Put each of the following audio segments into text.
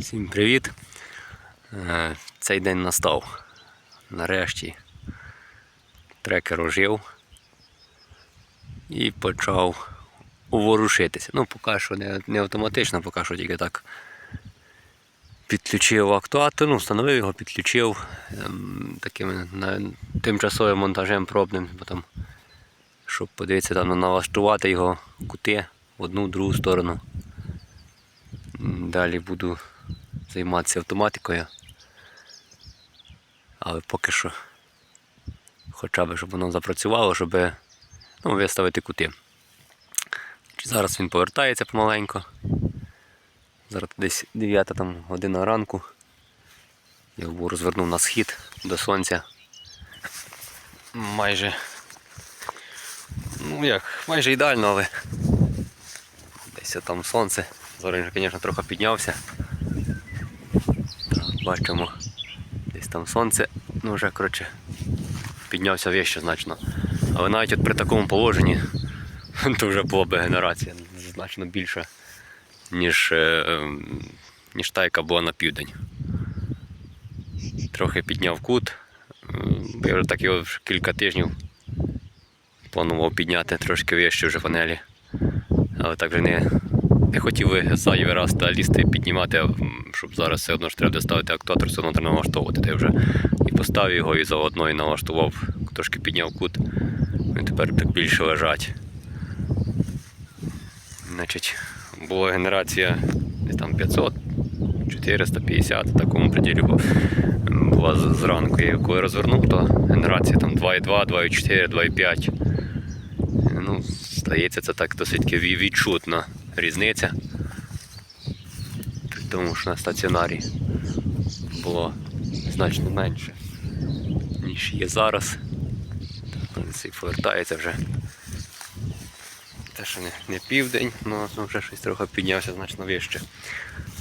Всім привіт! Е, Цей день настав. Нарешті трекер ожив і почав уворушитися. Ну, поки що не, не автоматично, поки що тільки так підключив актуатор, ну, встановив його, підключив ем, таким тимчасовим монтажем пробним, бо там, щоб подивитися, там, налаштувати його кути в одну, в другу сторону. Далі буду займатися автоматикою. Але поки що хоча б, щоб воно запрацювало, щоб ну, виставити кути. Зараз він повертається помаленько. Зараз десь 9 там, година ранку. Я його розвернув на схід до сонця. Майже. Ну як, майже ідеально, але десь там сонце. Зараз звісно, трохи піднявся. Бачимо, десь там сонце, ну вже коротше, піднявся вище значно. Але навіть от при такому положенні то вже була би генерація значно більша, ніж, е, ем, ніж та, яка була на південь. Трохи підняв кут. Ем, Я вже так його кілька тижнів планував підняти трошки вище вже панелі. Але так вже не, не хотів зайвий раз та лізти піднімати, щоб зараз все одно ж треба ставити актуатор, все одно треба налаштовувати. Я вже і поставив його, і заодно і налаштував, трошки підняв кут. І тепер так більше лежать. Значить, була генерація десь там 500, 450 в такому приділі була зранку. І коли розвернув, то генерація там 2,2, 2,4, 2,5. Ну, здається, це так досить таки ві- відчутна різниця. Тому, що на стаціонарі було значно менше, ніж є зараз. І повертається вже. Те, що не, не південь, але ну, вже щось трохи піднявся значно вище.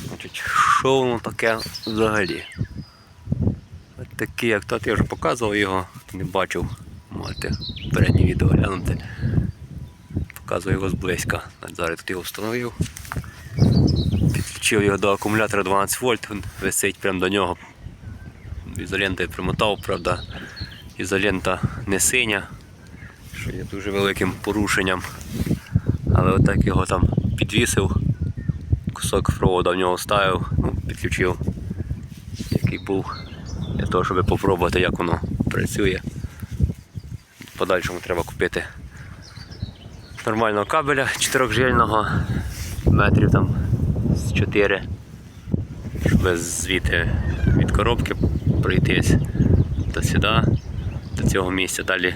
Значить, що воно таке взагалі? От такий, як тот, я вже показував його, хто не бачив, можете переднє відео глянути. Показую його зблизька. Зараз тут його встановив. Підключив його до акумулятора 12 вольт, він висить прямо до нього. Ізолентою примотав, правда, ізолента не синя, що є дуже великим порушенням. Але отак його там підвісив, кусок провода в нього вставив, ну, підключив, який був, для того, щоб попробувати, як воно працює. В подальшому треба купити нормального кабеля 4жильного, метрів там з 4, щоб звідти від коробки пройтись до сюди, до цього місця. Далі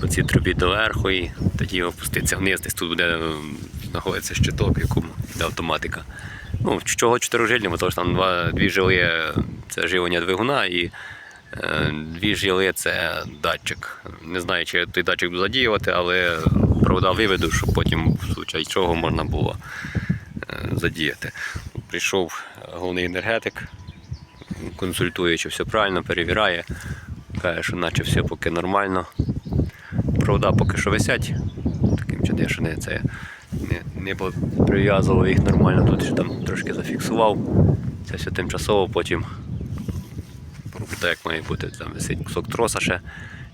по цій трубі доверху і тоді опуститися вниз, десь тут буде е, знаходитися щиток, в якому йде автоматика. Ну, чого чотирижильні, тому що там два, дві жили е, це живлення двигуна і е, дві жили це датчик. Не знаю, чи той датчик задіювати, але провода виведу, щоб потім в случаї чого можна було е, задіяти. Прийшов головний енергетик, консультує, чи все правильно, перевіряє. Каже, що наче все поки нормально. Провода поки що висять. Таким чином, що не це не, не прив'язував їх нормально, тут ще там трошки зафіксував. Це все тимчасово, потім так, як має бути. Там висить кусок троса ще,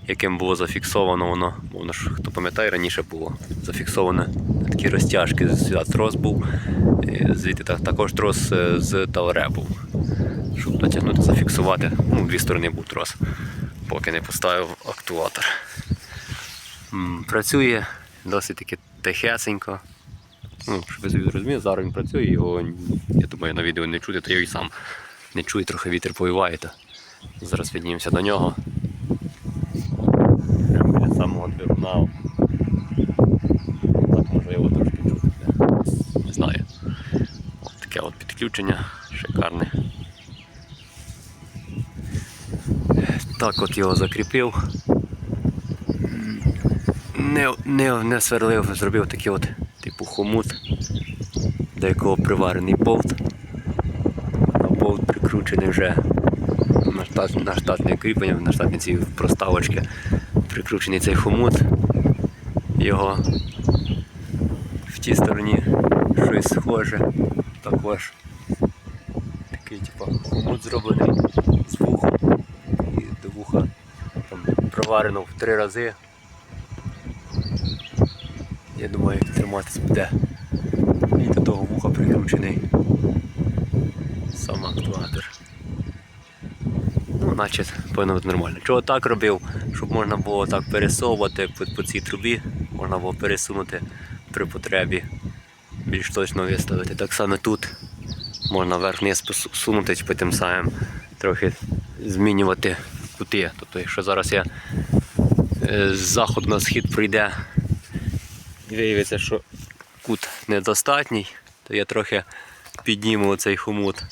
яким було зафіксовано воно. Воно ж, хто пам'ятає, раніше було зафіксовано такі розтяжки, сюди трос був, звідти так- також трос е, з талре був. Щоб натягнути, зафіксувати. Ну, дві сторони був трос, поки не поставив актуатор. Працює досить таки тихесенько. Ну, щоб ви зрозуміли, зараз він працює, його, я думаю, на відео не чути, то я і сам не чую, трохи вітер повіває. Зараз піднімемося до нього. Прямо біля самого двигуна. Так може його трошки чути. Не, знаю. От таке от підключення шикарне. Так от його закріпив. Не, не, не сверлив, зробив такий от типу хомут, до якого приварений болт. А болт прикручений вже штат, на штатне кріплення, на штатні ці проставочки. Прикручений цей хомут. Його в тій стороні щось схоже. Також такий типу, хомут зроблений з вухом. І до вуха там проварено в три рази. Я думаю, триматись буде. І до того вуха прикручений сам актуатор. Наче повинно бути нормально. Чого так робив, щоб можна було так пересовувати по, по цій трубі, можна було пересунути при потребі, більш точно виставити. Так само тут можна вверх-вниз посунути, типу, тим самим трохи змінювати кути. Тобто, якщо зараз я е, з заходу на схід прийде виявиться, що кут недостатній, то я трохи підніму цей хомут,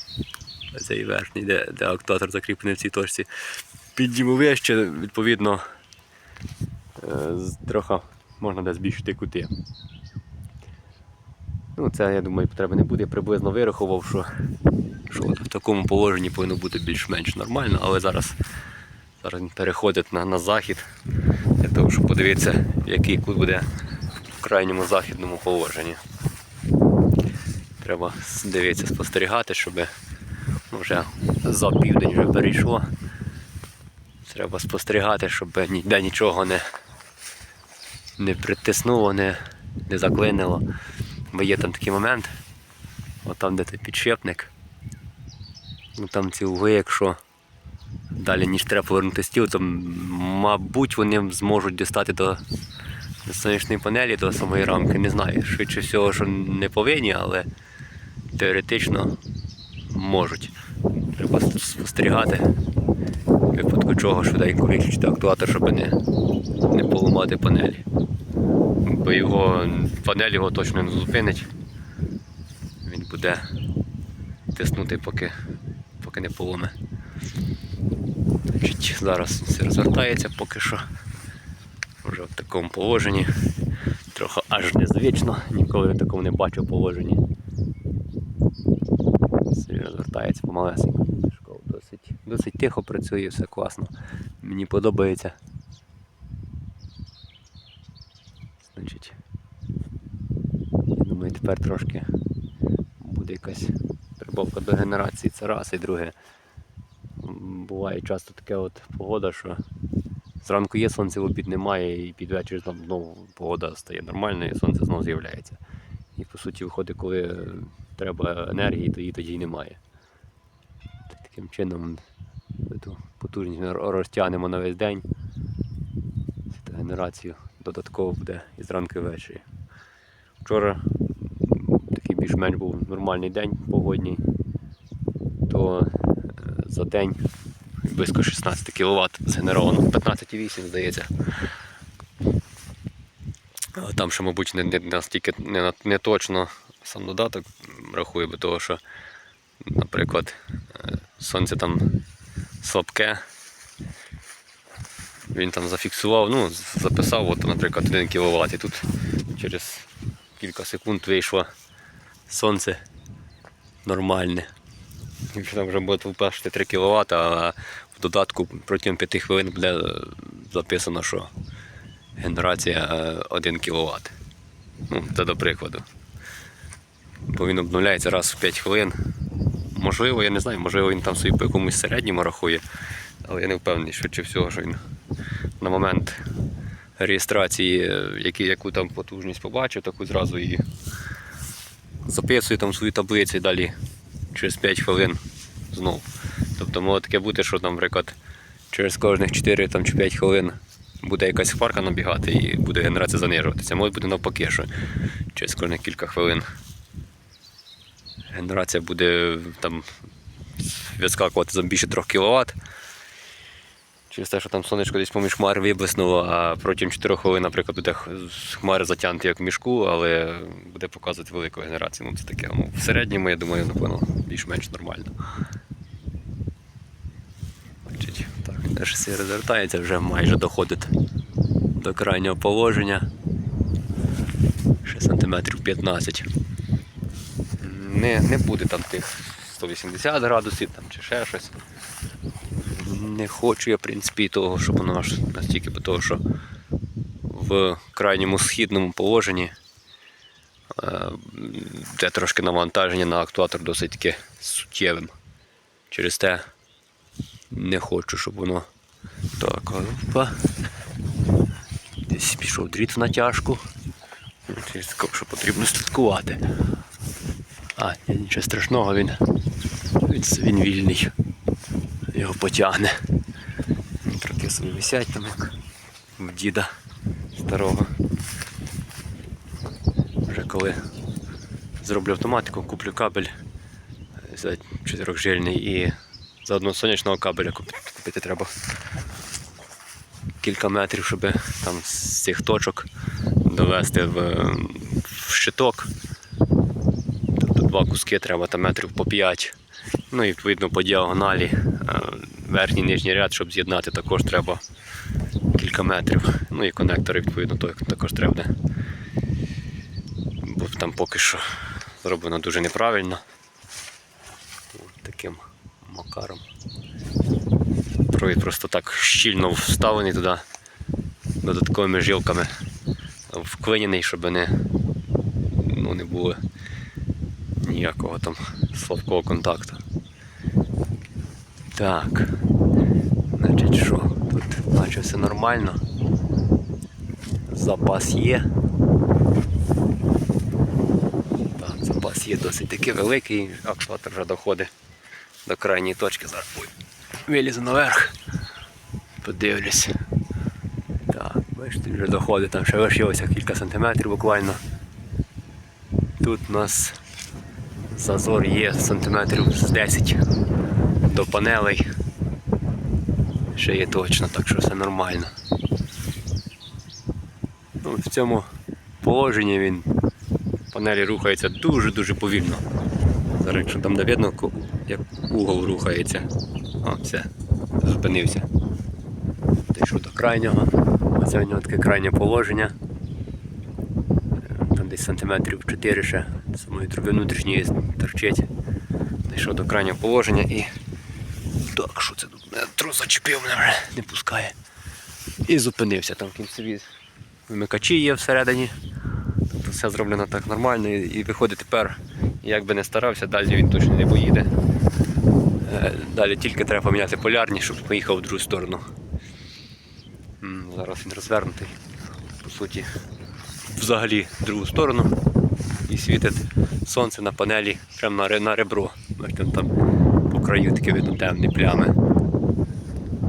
цей верхній, де, де актуатор закріплений в цій точці. Підніму вище, відповідно, е, трохи можна десь збільшити кути. Ну, це, я думаю, потреби не буде. Я приблизно вирахував, що, що в такому положенні повинно бути більш-менш нормально, але зараз, зараз він переходить на, на захід для того, щоб подивитися, який кут буде в крайньому західному положенні. Треба дивитися, спостерігати, щоб вже за південь вже перейшло. Треба спостерігати, щоб ніде нічого не, не притиснуло, не, не заклинило. Бо є там такий момент, от там, де той підшипник, ну там ці угли, якщо далі ніж треба повернути стіл, то мабуть вони зможуть дістати до сонячної панелі, до самої рамки. Не знаю. Швидше всього, що не повинні, але теоретично можуть. Треба спостерігати. Випадку чого швиденько виключити актуатор, щоб не, не поламати панелі. Бо його панель його точно не зупинить. Він буде тиснути, поки, поки не поломе. Значить, зараз все розвертається поки що. Вже в такому положенні. Трохи аж незвично, ніколи в такому не бачив положенні. Все розвертається помалесенько. Досить, досить тихо працює, все класно. Мені подобається. Значить, я думаю, тепер трошки буде якась прибавка до генерації. Це раз і друге. Буває часто таке от погода, що зранку є сонце, в обід немає, і під вечір там знову погода стає нормальною, і сонце знову з'являється. І по суті виходить, коли треба енергії, то її тоді й немає. Таким чином ту потужність розтягнемо на весь день. Генерацію додатково буде і зранку ввечері. Вчора такий більш-менш був нормальний день погодній, то е, за день близько 16 кВт згенеровано, 15,8 здається. Там ще, мабуть, не, не настільки не, не точно сам додаток рахує, бо того, що, наприклад, е, сонце там слабке. Він там зафіксував, ну, записав, от, наприклад, 1 кВт. І тут через кілька секунд вийшло сонце нормальне. Якщо там вже буде впасти 3 кВт, а в додатку протягом 5 хвилин буде е, записано, що генерація е, 1 кВт. Ну, це до прикладу. Бо він обновляється раз в 5 хвилин. Можливо, я не знаю, можливо він там собі по якомусь середньому рахує, але я не впевнений, швидше всього, що він на момент реєстрації, які, яку там потужність побачив, таку зразу і записує там свою таблицю і далі через 5 хвилин знову. Тобто може таке бути, що, там, наприклад, через кожних 4 там, чи 5 хвилин буде якась хмарка набігати і буде генерація занижуватися. Може бути навпаки, що через кожних кілька хвилин генерація буде там відскакувати за більше 3 кВт. Через те, що там сонечко десь поміж хмар виблиснуло, а протягом 4 хвилин, наприклад, буде хмари затягнуті як в мішку, але буде показувати велику генерацію. Ну, це таке. Ну, в середньому, я думаю, напевно, більш-менш нормально. Так, все розвертається, вже майже доходить до крайнього положення. Ще сантиметрів 15. Не, не буде там тих 180 градусів там, чи ще щось. Не хочу я, в принципі, того, щоб воно аж настільки, бо того, що в крайньому східному положенні е, де трошки навантаження на актуатор досить таки суттєвим. Через те не хочу, щоб воно. Так, опа. Десь пішов дріт в натяжку. Через таке, що потрібно слідкувати. А, ні, нічого страшного, він, він, він вільний. Його потягне. Трохи собі висять там, як в діда старого. Вже коли зроблю автоматику, куплю кабель чотирьохжильний і заодно сонячного кабеля купити, треба кілька метрів, щоб там з цих точок довести в, в щиток. Два куски треба там метрів по 5. Ну і відповідно по діагоналі е, верхній нижній ряд, щоб з'єднати, також треба кілька метрів. Ну і конектори, відповідно, також треба. Бо там поки що зроблено дуже неправильно. От Таким макаром. Провід просто так щільно вставлений туди додатковими жилками вклинений, щоб не, ну, не було ніякого там слабкого контакту. Так. Значить що? Тут наче все нормально. Запас є. Так, запас є досить таки великий, актуатор вже доходить до крайньої точки. Зараз вилізу наверх. Подивлюсь. Так, бачите, вже доходить, там ще лишилося кілька сантиметрів буквально. Тут у нас зазор є сантиметрів з 10 до панелей. Ще є точно, так що все нормально. Ну, в цьому положенні він панелі рухаються дуже-дуже повільно. Зараз якщо там де видно, як угол рухається. О, все, зупинився. Дійшов до крайнього. Оце у нього таке крайнє положення. Десь сантиметрів 4 ще самої труби внутрішньої торчить. Дійшов до крайнього положення і. Так, що це тут? Трос зачепив мене вже, не пускає. І зупинився. Там кінцеві вимикачі є всередині. Тобто все зроблено так нормально і, виходить тепер, як би не старався, далі він точно не поїде. Е, Далі тільки треба поміняти полярність, щоб поїхав в другу сторону. Зараз він розвернутий. По суті, взагалі в другу сторону. І світить сонце на панелі прямо на, ребро. Бачите, там по краю такі видно темні плями.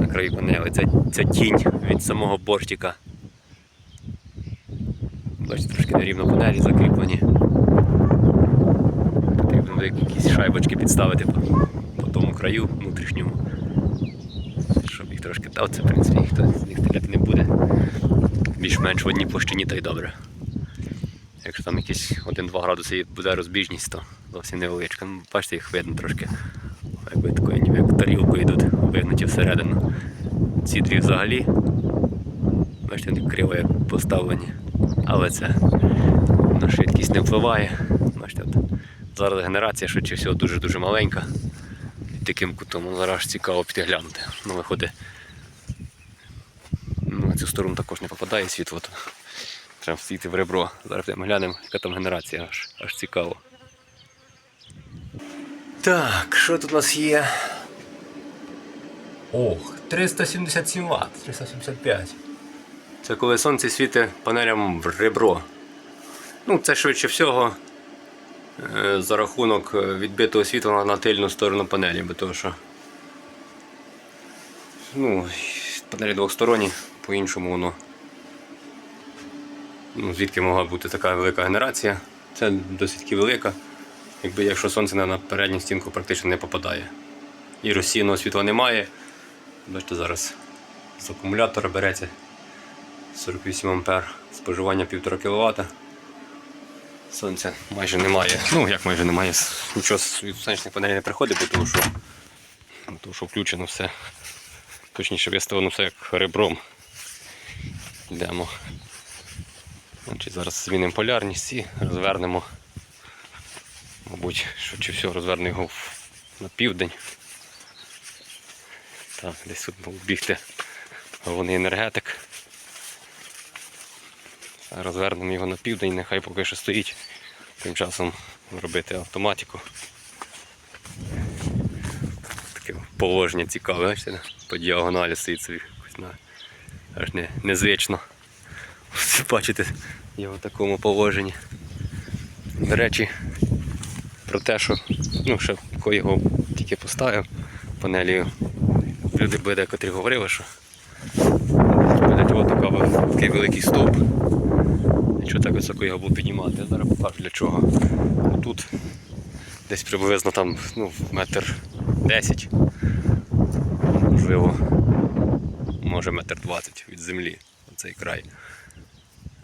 На краю панелі. Це, це тінь від самого бортика. Бачите, трошки нерівно панелі закріплені. Потрібно якісь шайбочки підставити по, по тому краю внутрішньому. Щоб їх трошки. Та оце, в принципі, ніхто з них стріляти не буде. Більш-менш в одній площині, та й добре. Якщо там якісь 1-2 градуси буде розбіжність, то зовсім невеличка. Ну, бачите, їх видно трошки. Якби такою ніби як тарілкою йдуть, вигнуті всередину. Ці дві взагалі. Бачите, вони криво як поставлені. Але це на швидкість не впливає. Бачите, от зараз генерація швидше всього дуже-дуже маленька. Під таким кутом зараз цікаво підглянути. Ну, виходить. На цю сторону також не попадає світло. Треба стійти в ребро. Зараз ми глянемо, яка там генерація, аж, аж цікаво. Так, що тут у нас є? Ох, 377 Вт, 375. Це коли сонце світить панелям в ребро. Ну, це швидше всього е, за рахунок е, відбитого світла на тильну сторону панелі, бо того що ну, панелі двосторонні, по-іншому воно. Ну, звідки могла бути така велика генерація? Це досить велика, якби якщо сонце на передню стінку практично не попадає. І розсіяного світла немає. Бачите, зараз з акумулятора береться 48 ампер, споживання 1,5 кВт. Сонця майже немає. Ну як майже немає, нічого від сонячних панелей не приходить, тому що, тому що включено все. Точніше виставлено все як ребром. Йдемо. Значить, зараз змінимо полярність і розвернемо. Мабуть, швидше всього розвернемо його на південь. Так, десь тут був бігти головний енергетик. Розвернемо його на південь, нехай поки що стоїть. Тим часом робити автоматику. Таке положення цікаве, бачите, по діагоналі стоїть собі аж не, незвично. Бачите, його в такому положенні. До речі, про те, що ну, ще коли його тільки поставив панелі, люди би декотрі говорили, що буде така, такий великий стовп. Якщо так високо його був піднімати, я зараз покажу для чого. Тут десь приблизно там ну, метр десять, можливо, може метр двадцять від землі цей край.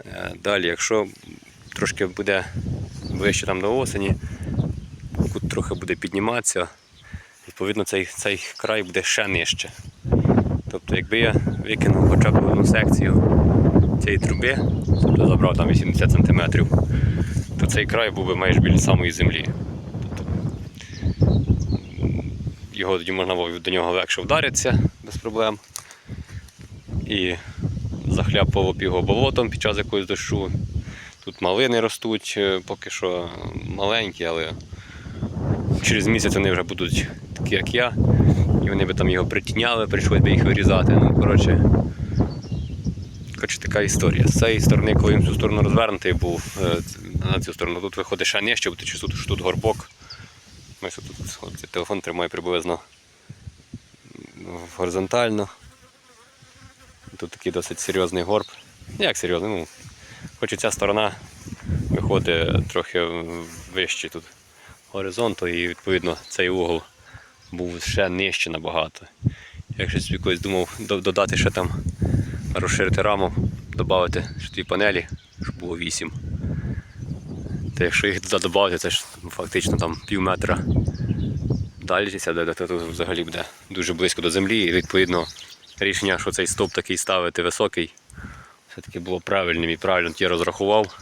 Е, Далі, якщо трошки буде вище там до осені, кут трохи буде підніматися, відповідно цей, цей край буде ще нижче. Тобто, якби я викинув хоча б одну секцію цієї труби, тобто забрав там 80 см, то цей край був би майже біля самої землі. Тобто, його тоді можна до нього легше вдаритися без проблем. І захляпало його болотом під час якогось дощу. Тут малини ростуть, е, поки що маленькі, але через місяць вони вже будуть такі, як я. І вони би там його притіняли, прийшлось би їх вирізати. Ну, коротше, коротше, така історія. З цієї сторони, коли він в цю сторону розвернутий був, е, на цю сторону, тут виходить ще нижче, бо чи тут, що тут горбок. Ось тут телефон тримає приблизно горизонтально. Тут такий досить серйозний горб. Як серйозний, ну, хоч і ця сторона виходить трохи вище тут горизонту, і відповідно цей угол був ще нижче набагато. Якщо собі колись думав додати ще там, розширити раму, додати ще дві панелі, щоб було 8. То якщо їх туди додати, це ж фактично там пів метра далі, то тут взагалі буде дуже близько до землі. І відповідно рішення, що цей стовп такий ставити високий, все-таки було правильним і правильно ті розрахував.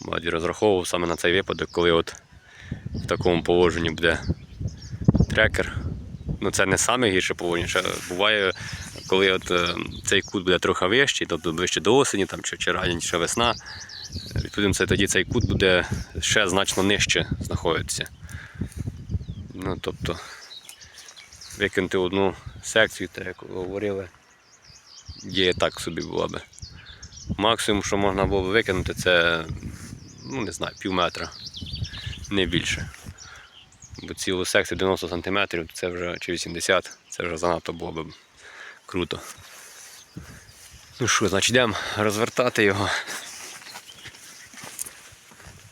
Баді розраховував саме на цей випадок, коли от в такому положенні буде трекер. Ну це не саме гірше положення. Буває, коли от, е, цей кут буде трохи вищий, тобто ближче до осені там, чи, чи раніше весна. Відповідно, це тоді цей кут буде ще значно нижче знаходитися. Ну, тобто, викинути одну секцію, так як говорили, є так собі була би. Максимум, що можна було б викинути, це, ну не знаю, пів метра, не більше. Бо цілу секцію 90 см це вже чи 80 це вже занадто було б круто. Ну що, значить йдемо розвертати його.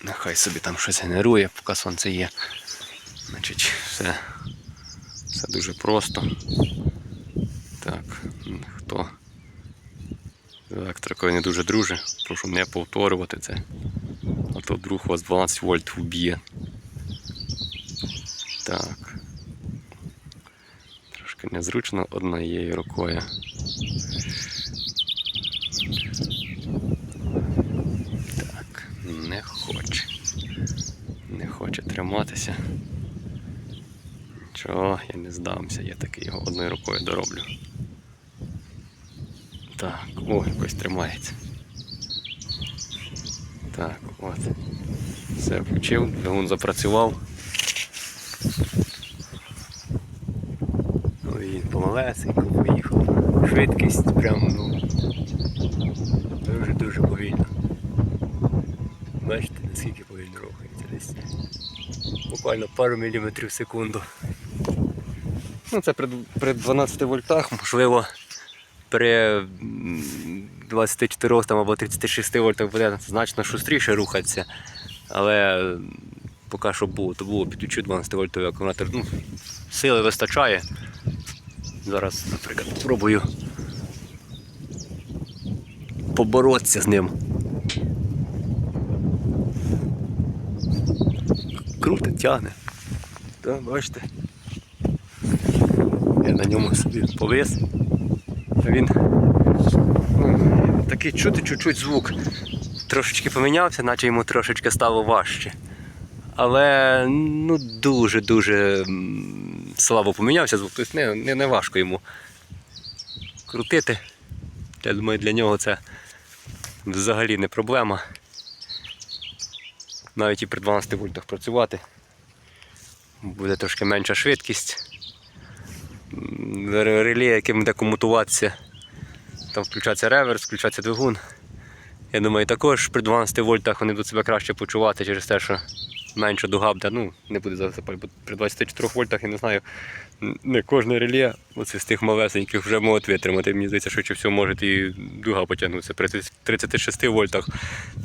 Нехай собі там щось генерує, поки сонце є. Значить, все, все дуже просто. Так, хто з електрикою не дуже друже, прошу не повторювати це. А то вдруг вас 12 вольт вб'є. Так. Трошки незручно однією рукою. Так, не хоче. Не хоче триматися. Чого, я не здамся, я таки його одною рукою дороблю. Так, о, якось тримається. Так, от. Все, включив, двигун запрацював. Ну і помалесенько поїхав. Швидкість прям ну дуже-дуже повільно. Бачите, наскільки повільно рухається десь. Буквально пару міліметрів в секунду. Ну це при, при 12 вольтах, можливо, при 24 там, або 36 вольтах буде значно шустріше рухатися. Але поки що було, то було підключу 12 вольтовий акумулятор. Ну, сили вистачає. Зараз, наприклад, спробую поборотися з ним. Круто тягне. Так, бачите. Я на ньому собі повис. Він ну, такий чути чуть-чуть звук. Трошечки помінявся, наче йому трошечки стало важче. Але ну дуже-дуже слабо помінявся звук, тобто не, не, не важко йому крутити. Я думаю, для нього це взагалі не проблема. Навіть і при 12 вольтах працювати. Буде трошки менша швидкість. Реле, яким буде комутуватися. Там включається реверс, включається двигун. Я думаю, також при 12 вольтах вони будуть себе краще почувати через те, що менша дуга буде, ну, не буде засипати. Бо при 24 вольтах, я не знаю, не кожне реле оце з тих малесеньких вже можуть витримати. Мені здається, що все може і дуга потягнутися. При 36 вольтах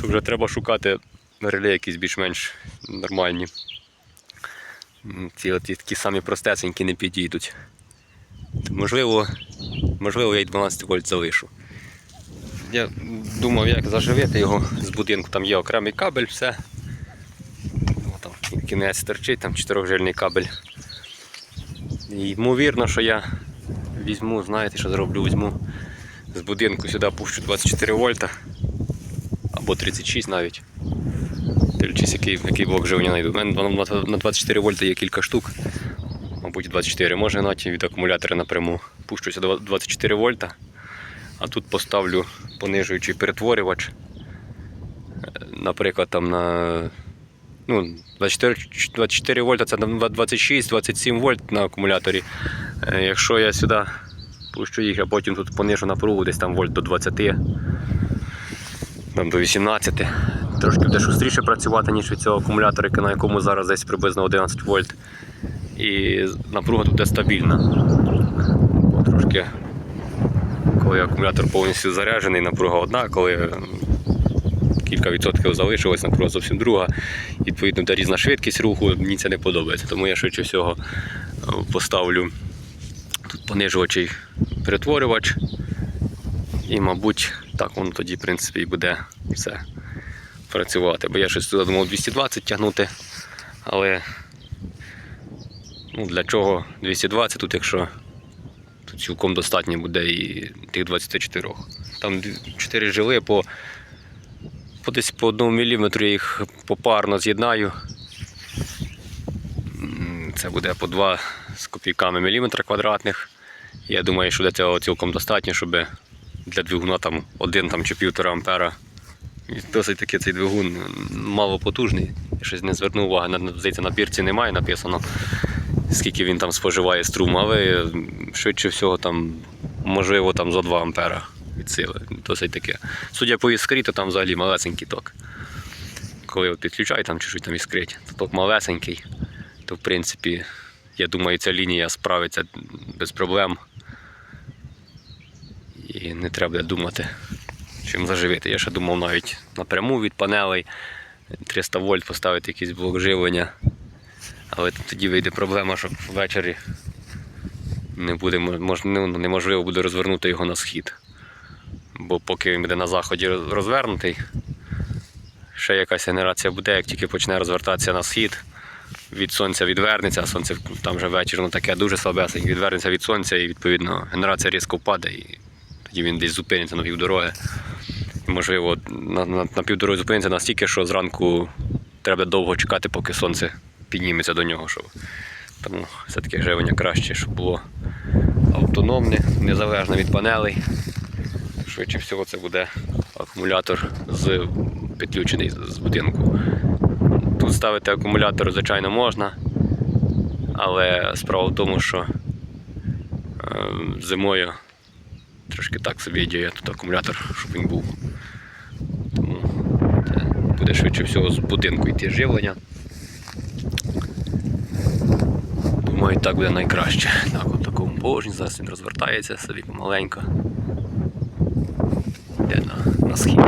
то вже треба шукати реле якісь більш-менш нормальні. Ці от такі самі простесенькі не підійдуть. Можливо, можливо, я й 12 вольт залишу. Я думав, як заживити його з будинку. Там є окремий кабель, все. Ну, там кінець торчить, там чотирьохжильний кабель. І ймовірно, що я візьму, знаєте, що зроблю, візьму з будинку сюди пущу 24 вольта або 36 навіть. Дивлячись, який, який блок живлення знайду. У мене на 24 вольта є кілька штук. Мабуть, 24. Може навіть від акумулятора напряму пущуся до 24 вольта. А тут поставлю понижуючий перетворювач. Е, Наприклад, там на ну, 24, 24 вольта це 26-27 вольт на акумуляторі. Е, Якщо я сюди пущу їх, а потім тут понижу напругу десь там вольт до 20, там до 18, трошки буде швидше працювати, ніж від цього акумулятора, на якому зараз десь приблизно 11 вольт. І напруга буде стабільна. Трошки коли акумулятор повністю заряджений, напруга одна, коли кілька відсотків залишилось, напруга зовсім друга. Відповідно, буде різна швидкість руху, мені це не подобається. Тому я швидше всього е, поставлю тут понижувачий перетворювач. І, мабуть, так воно тоді, в принципі, і буде все працювати. Бо я щось туди думав 220 тягнути, але ну, для чого 220 тут, якщо Тут цілком достатньо буде і тих 24. Там 4 жили по, по десь по 1 мм я їх попарно з'єднаю. Це буде по 2 з копійками міліметра квадратних. Я думаю, що для цього цілком достатньо, щоб для двигуна там 1 там, чи 1,5 ампера. І досить таки цей двигун м, малопотужний. Я щось не звернув уваги, здається, на бірці немає написано скільки він там споживає струму, але м, швидше всього там, можливо, там за 2 ампера від сили. Досить таке. Судя по іскрі, то там взагалі малесенький ток. Коли от підключаю там чуть-чуть там іскрить, то ток малесенький, то в принципі, я думаю, ця лінія справиться без проблем. І не треба думати, чим заживити. Я ще думав навіть напряму від панелей 300 вольт поставити якийсь блок живлення. Але тоді вийде проблема, що ввечері не буде, мож, ну, неможливо буде розвернути його на схід. Бо поки він буде на заході розвернутий, ще якась генерація буде, як тільки почне розвертатися на схід, від сонця відвернеться, а сонце там вже вечір ну, таке дуже слабесеньке, відвернеться від сонця і відповідно генерація різко впаде і тоді він десь зупиниться на півдороги. І, можливо, на, на, на півдороги зупиниться настільки, що зранку треба довго чекати, поки сонце підніметься до нього. Щоб... Тому все-таки живлення краще, щоб було автономне, незалежне від панелей. Швидше всього це буде акумулятор з підключений з будинку. Тут ставити акумулятор, звичайно, можна, але справа в тому, що е, зимою трошки так собі ідея тут акумулятор, щоб він був. Тому буде швидше всього з будинку йти живлення. Думаю, так буде найкраще. Так, от такому положенні зараз він розвертається собі помаленько. Йде на, на схід.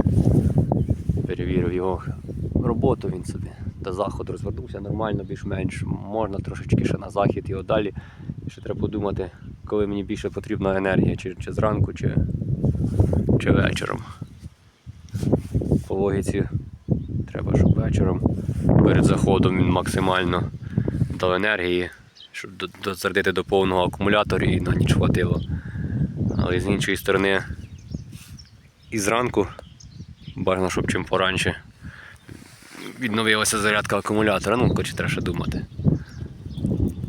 Перевірив його роботу, він собі до заходу розвернувся нормально, більш-менш. Можна трошечки ще на захід його далі. Ще треба подумати, коли мені більше потрібна енергія, чи, чи зранку, чи, чи вечором. По логіці треба, щоб вечором перед заходом він максимально дав енергії, щоб до- дозарядити до повного акумулятора і на ніч хватило. Але з іншої сторони, і зранку бажано, щоб чим поранше відновилася зарядка акумулятора. Ну, хоч треба ще думати.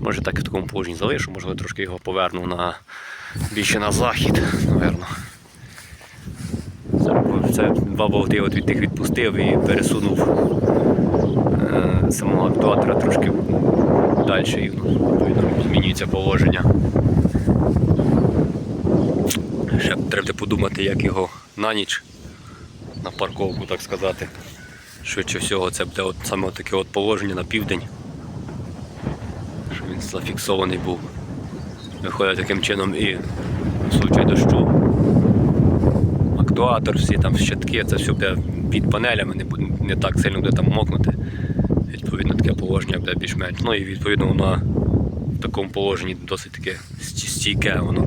Може так і в такому положенні залишу, можливо трошки його поверну на більше на захід, напевно. Це два болти от від тих відпустив і пересунув е, самого актуатора трошки далі відповідно, змінюється положення. Ще треба подумати, як його на ніч, на парковку, так сказати. Швидше всього, це буде от, саме таке от положення на південь. Щоб він зафіксований був. Виходить таким чином і в случай дощу. Актуатор, всі там щитки, це все буде під панелями, не, не так сильно буде там мокнути. Відповідно, таке положення буде більш-менш. Ну і відповідно воно в такому положенні досить таке стійке воно.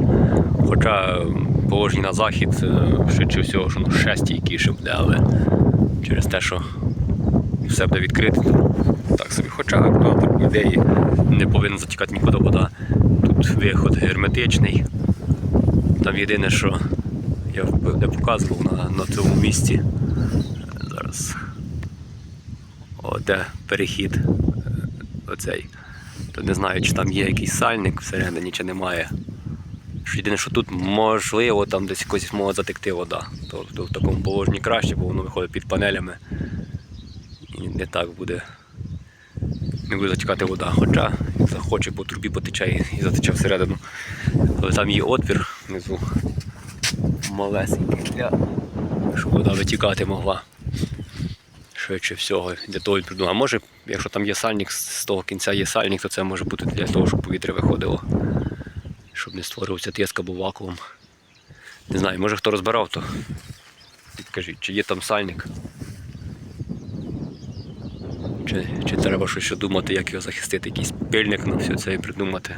Хоча положення на захід, е, швидше всього, що воно ще стійкіше буде, але через те, що все буде відкрите, так собі. Хоча по ідеї, не повинен затікати нікуди вода. Тут виход герметичний. Там єдине, що я не показував на, на цьому місці. Зараз. Де перехід е, оцей. То не знаю, чи там є якийсь сальник всередині, чи немає. Єдине, що тут можливо там десь якось може затекти вода. То, в такому положенні краще, бо воно виходить під панелями. І не так буде. Не буде затікати вода. Хоча, як захоче по трубі потече і- затече всередину. Але там є отвір внизу малесенький, щоб вода витікати могла. Швидше всього, для того і придумав. А може, якщо там є сальник, з того кінця є сальник, то це може бути для того, щоб повітря виходило. Щоб не створювався тиск або вакуум. Не знаю, може хто розбирав, то підкажіть, чи є там сальник. Чи, чи треба щось думати, як його захистити, якийсь пильник на все це і придумати.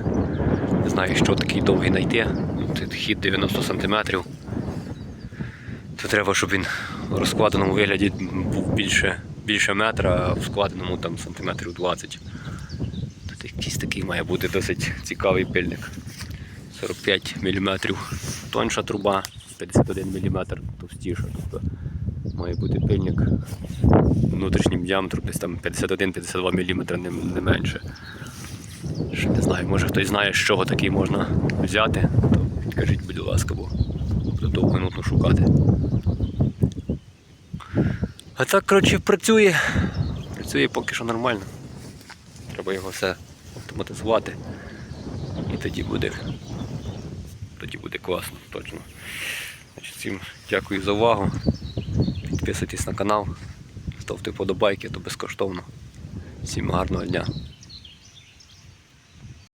Не знаю, що такий довгий знайти. Тут хід 90 см. То треба, щоб він в розкладеному вигляді був більше, більше метра, а в складеному там сантиметрів 20. Тут якийсь такий має бути досить цікавий пильник. 45 мм тонша труба, 51 мм товстіша. Тобто має бути пильник внутрішнім діаметром десь там 51-52 мм, не, менше. Ще не знаю, може хтось знає, з чого такий можна взяти, то підкажіть, будь ласка, бо довго нудно шукати. А так, коротше, працює. Працює поки що нормально. Треба його все автоматизувати. І тоді буде. Тоді буде класно, точно. Значить, всім дякую за увагу. Підписуйтесь на канал, ставте вподобайки, то безкоштовно. Всім гарного дня.